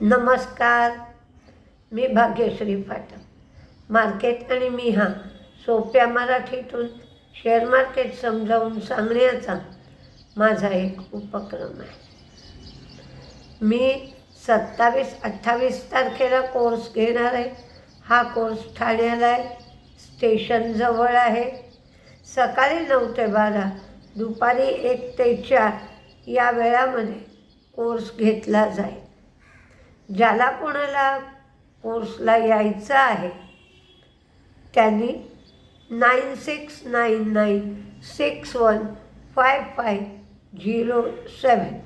नमस्कार. मी भाग्यश्री फाटक मार्केट आणि मी हा सोप्या मराठीतून शेअर मार्केट समजावून सांगण्याचा माझा एक उपक्रम आहे. मी सत्तावीस अठ्ठावीस तारखेला कोर्स घेणार आहे. हा कोर्स ठाण्याला आहे. स्टेशनजवळ आहे. सकाळी नऊ ते बारा दुपारी एक ते चार या वेळामध्ये कोर्स घेतला जाईल. ज्याला कोणाला कोर्सला यायचं आहे त्यांनी nine six nine nine six one five five zero seven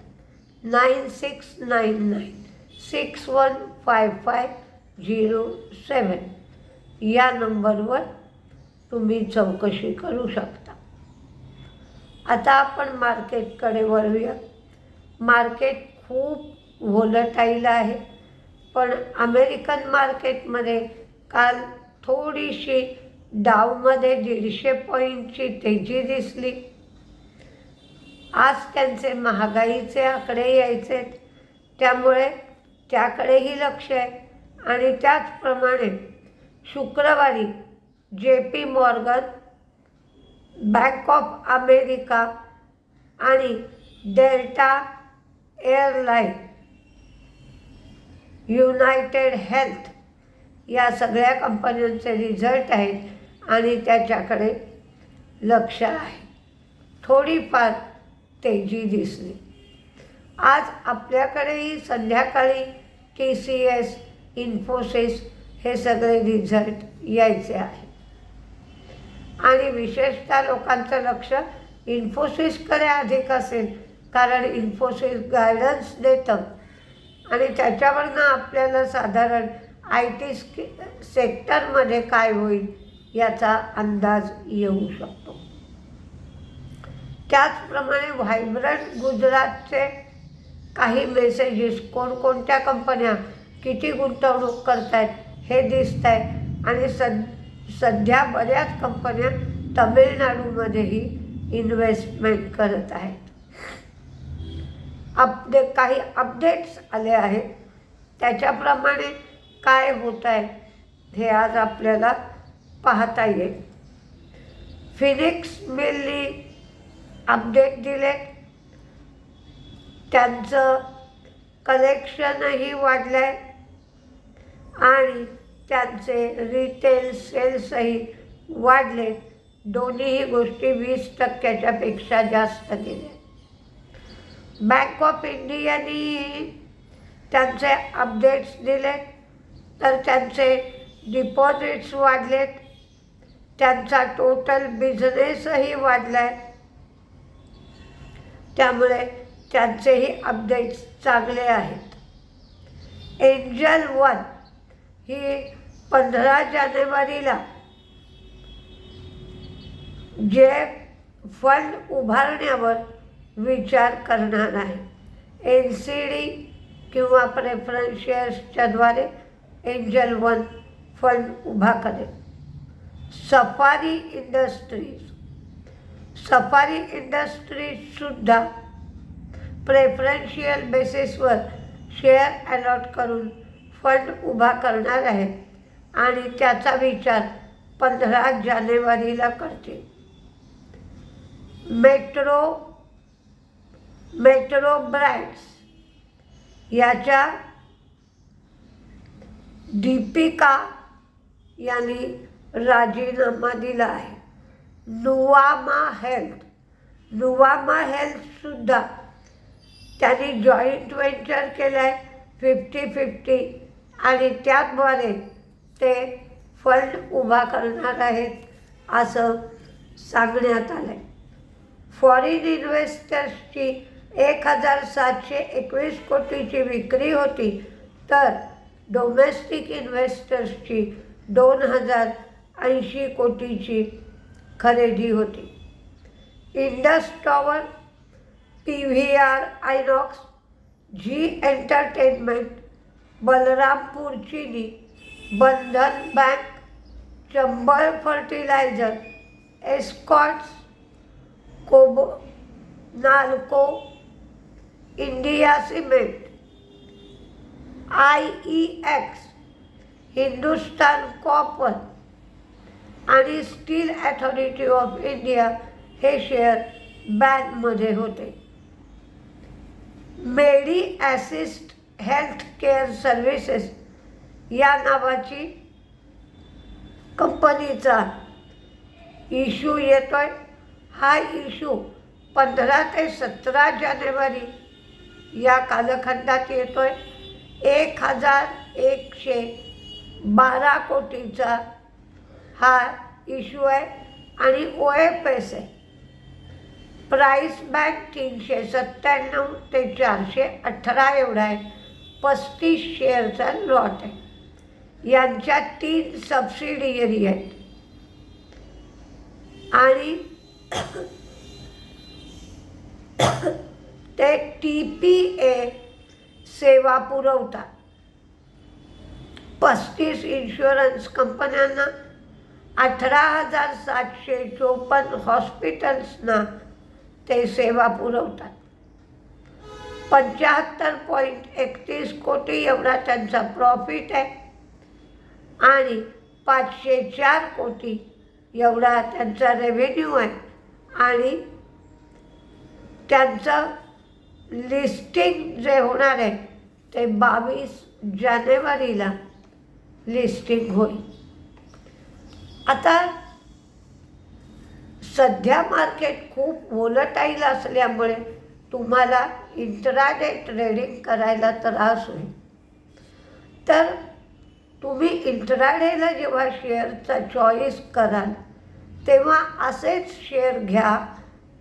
nine six nine nine six one five five zero seven या नंबरवर तुम्ही चौकशी करू शकता. आता आपण मार्केटकडे वळूया. मार्केट खूप व्होलटाईल आहे. पण अमेरिकन मार्केटमध्ये काल थोडीशी डावमध्ये दीडशे पॉईंटची तेजी दिसली. आज त्यांचे महागाईचे आकडे यायचे त्यामुळे त्याकडेही लक्ष आहे आणि त्याचप्रमाणे शुक्रवारी J P Morgan bank of America आणि डेल्टा एअरलाईन युनायटेड हेल्थ या सगळ्या कंपन्यांचे रिझल्ट आहेत आणि त्याच्याकडे लक्ष आहे. थोडीफार तेजी दिसली. आज आपल्याकडेही संध्याकाळी टी सी एस इन्फोसिस हे सगळे रिझल्ट यायचे आहे. आणि विशेषतः लोकांचं लक्ष इन्फोसिसकडे अधिक असेल कारण इन्फोसिस गायडन्स देतं. आणि त्याच्यावरनं आपल्याला साधारण आय टी स्कि सेक्टरमध्ये काय होईल याचा अंदाज येऊ शकतो. त्याचप्रमाणे व्हायब्रंट गुजरातचे काही मेसेजेस कोणकोणत्या कंपन्या किती गुंतवणूक करत आहेत हे दिसत आहे आणि सद सध्या बऱ्याच कंपन्या तमिळनाडूमध्येही इन्व्हेस्टमेंट करत आहेत. अपडे काही अपडेट्स आले आहेत. त्याच्याप्रमाणे काय होत आहे हे आज आपल्याला पाहता येईल. फिनिक्स मिलनी अपडेट दिले. त्यांचं कलेक्शनही वाढलं आहे आणि त्यांचे रिटेल सेल्सही वाढले. दोन्हीही गोष्टी वीस टक्क्याच्यापेक्षा जास्त गेल्या. बँक ऑफ इंडियानी त्यांचे अपडेट्स दिले तर त्यांचे डिपॉझिट्स वाढलेत. त्यांचा टोटल बिझनेसही वाढला आहे त्यामुळे त्यांचेही अपडेट्स चांगले आहेत. एंजल वन ही पंधरा जानेवारीला जे फंड उभारण्यावर विचार करणार आहे. एन सी डी किंवा प्रेफरन्स शेअर्सच्याद्वारे एंजल वन फंड उभा करेल. सफारी इंडस्ट्रीज सफारी इंडस्ट्रीजसुद्धा प्रेफरन्शियल बेसिसवर शेअर अलॉट करून फंड उभा करणार आहे आणि त्याचा विचार पंधरा जानेवारीला करते मेट्रो मेट्रो ब्रँड्स याच्या दीपिका यांनी राजीनामा दिला आहे. नुवामा हेल्थ. नुवामा हेल्थसुद्धा त्यांनी जॉईंट व्हेंचर केलं आहे फिफ्टी फिफ्टी आणि त्याद्वारे ते फंड उभा करणार आहेत असं सांगण्यात आलं आहे फॉरेन इन्व्हेस्टर्सची एक हजार सातशे एकवीस कोटीची विक्री होती. तर डोमेस्टिक इन्व्हेस्टर्सची दोन हजार ऐंशी कोटीची खरेदी होती. Indus Tower P V R Inox Zee entertainment Balrampur Chini Bandhan bank Chambal fertiliser Escorts कोबो NALCO India cement I E X Hindustan copper आणि स्टील ॲथॉरिटी ऑफ इंडिया हे शेअर बॅनमध्ये होते. Medi Assist health care services या नावाची कंपनीचा issue येतोय. हा issue पंधरा ते सतरा जानेवारी या कालखंडात येतो आहे एक हजार एकशे बारा कोटीचा हा इश्यू आहे आणि ओ एफ एस आहे. प्राईस बँक तीनशे सत्त्याण्णव ते चारशे अठरा एवढा आहे. पस्तीस शेअरचा लॉट आहे. यांच्या तीन सबसिडियरी आहेत. आणि ते टी पी ए सेवा पुरवतात. पस्तीस इन्शुरन्स कंपन्यांना अठरा हजार सातशे चोपन्न हॉस्पिटल्सना ते सेवा पुरवतात. पंच्याहत्तर पॉईंट एकतीस कोटी एवढा त्यांचा प्रॉफिट आहे. आणि पाचशे चार कोटी एवढा त्यांचा रेव्हेन्यू आहे. आणि त्यांचं लिस्टिंग जे होणार आहे ते बावीस जानेवारीला लिस्टिंग होईल. आता सध्या मार्केट खूप वोलटाईल असल्यामुळे तुम्हाला इंट्राडे ट्रेडिंग करायला त्रास होईल. तर तुम्ही इंट्राडेला जेव्हा शेअरचा चॉईस कराल तेव्हा असेच शेअर घ्या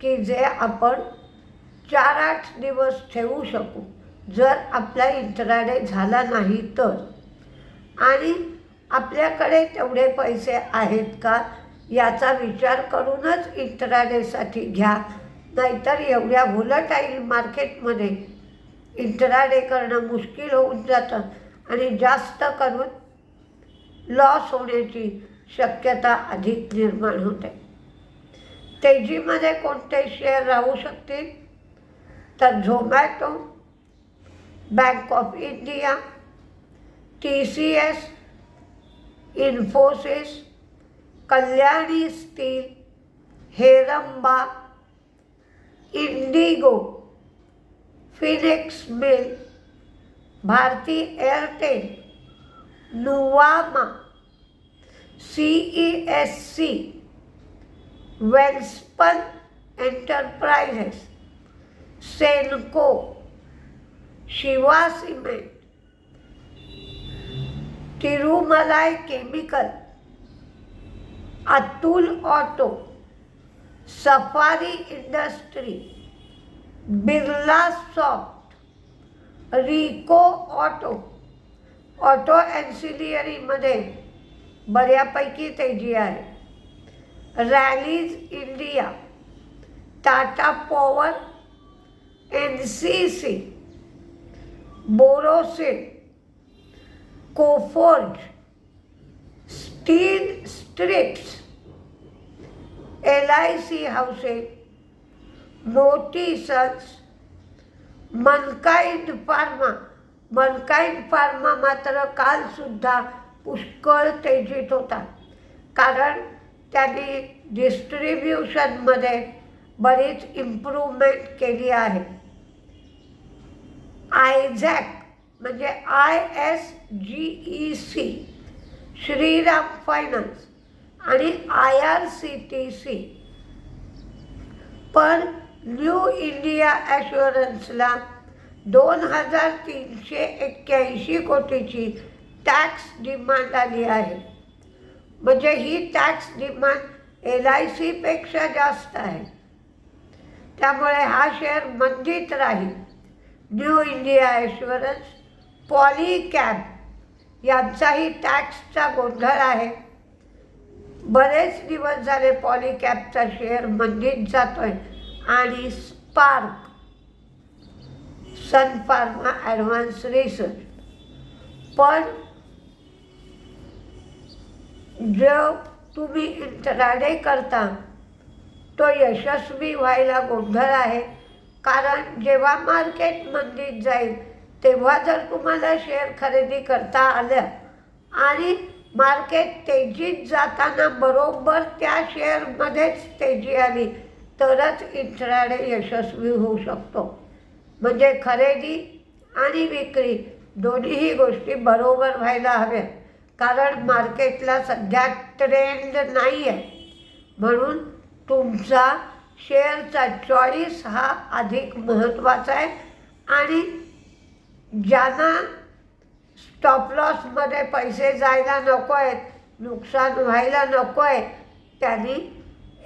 की जे आपण चार आठ दिवस ठेवू शकू. जर आपला इंट्राडे झाला नाही तर. आणि आपल्याकडे तेवढे पैसे आहेत का? याचा विचार करूनच इंट्राडेसाठी घ्या. नाहीतर एवढ्या व्होलटाईल मार्केटमध्ये इंट्राडे करणं मुश्किल होऊन जातं आणि जास्त करून लॉस होण्याची शक्यता अधिक निर्माण होते. तेजीमध्ये कोणते शेअर राहू शकतील? तर Zomato Bank of India T C S Infosys Kalyani steel Heranba Indigo Phoenix mill Bharti Airtel Nuvama C E S C Welspun Enterprises. Senco Shiva cement Thirumalai chemical Atul auto Safari industry Birla soft Rico auto auto ॲन्सिलियरीमध्ये बऱ्यापैकी तेजी आहे. Rallis India Tata power N C C Borosil Coforge steel strips L I C housing नोटिसन्स Mankind pharma Mankind pharma मात्र कालसुद्धा पुष्कळ तेजीत होता. कारण त्यांनी डिस्ट्रीब्युशनमध्ये बरीच इम्प्रूव्हमेंट केली आहे. आयझॅक म्हणजे I S G E C Shriram finance आणि I R C T C. पण न्यू इंडिया ॲश्युरन्सला दोन हजार तीनशे एक्क्याऐंशी कोटीची टॅक्स डिमांड आली आहे. म्हणजे ही टॅक्स डिमांड एल आय सीपेक्षा जास्त आहे. त्यामुळे हा शेअर मंदीत राहील. न्यू इंडिया ॲश्युरन्स पॉलीकॅब यांचाही टॅक्सचा गोंधळ आहे. बरेच दिवस झाले पॉलीकॅबचा शेअर मंदीत आहे आणि SPARC Sun pharma advance research. पण जो तुम्ही इंट्राडे करता तो यशस्वी व्हायला गोंधळ आहे. कारण जेव्हा मार्केट मंदीत जाईल तेव्हा जर तुम्हाला शेअर खरेदी करता आलं आणि मार्केट तेजीत जाताना बरोबर त्या शेअरमध्येच तेजी आली तरच इंट्राडे यशस्वी होऊ शकतो. म्हणजे खरेदी आणि विक्री दोन्हीही गोष्टी बरोबर व्हायला हव्या कारण मार्केटला सध्या ट्रेंड नाही आहे म्हणून तुमचा शेअरचा चॉईस हा अधिक महत्त्वाचा आहे. आणि ज्यांना स्टॉप लॉसमध्ये पैसे जायला नको आहेत नुकसान व्हायला नको आहे त्यांनी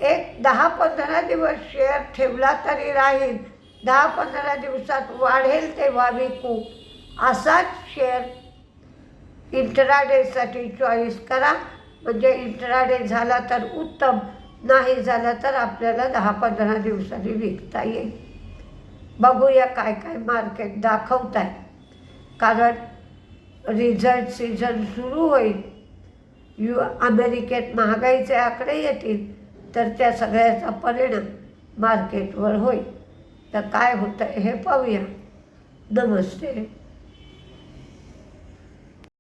एक दहा पंधरा दिवस शेअर ठेवला तरी राहील. दहा पंधरा दिवसात वाढेल तेव्हा विकू. असाच शेअर इंट्राडेसाठी चॉईस करा. म्हणजे इंट्राडे झाला तर उत्तम. नाही झाला तर आपल्याला दहा पंधरा दिवसांनी विकता येईल. बघूया काय काय मार्केट दाखवत आहे कारण रिझल्ट सीझन सुरू होईल. यू अमेरिकेत महागाईचे आकडे येतील तर त्या सगळ्याचा परिणाम मार्केटवर होईल. तर काय होतं हे पाहूया. नमस्ते.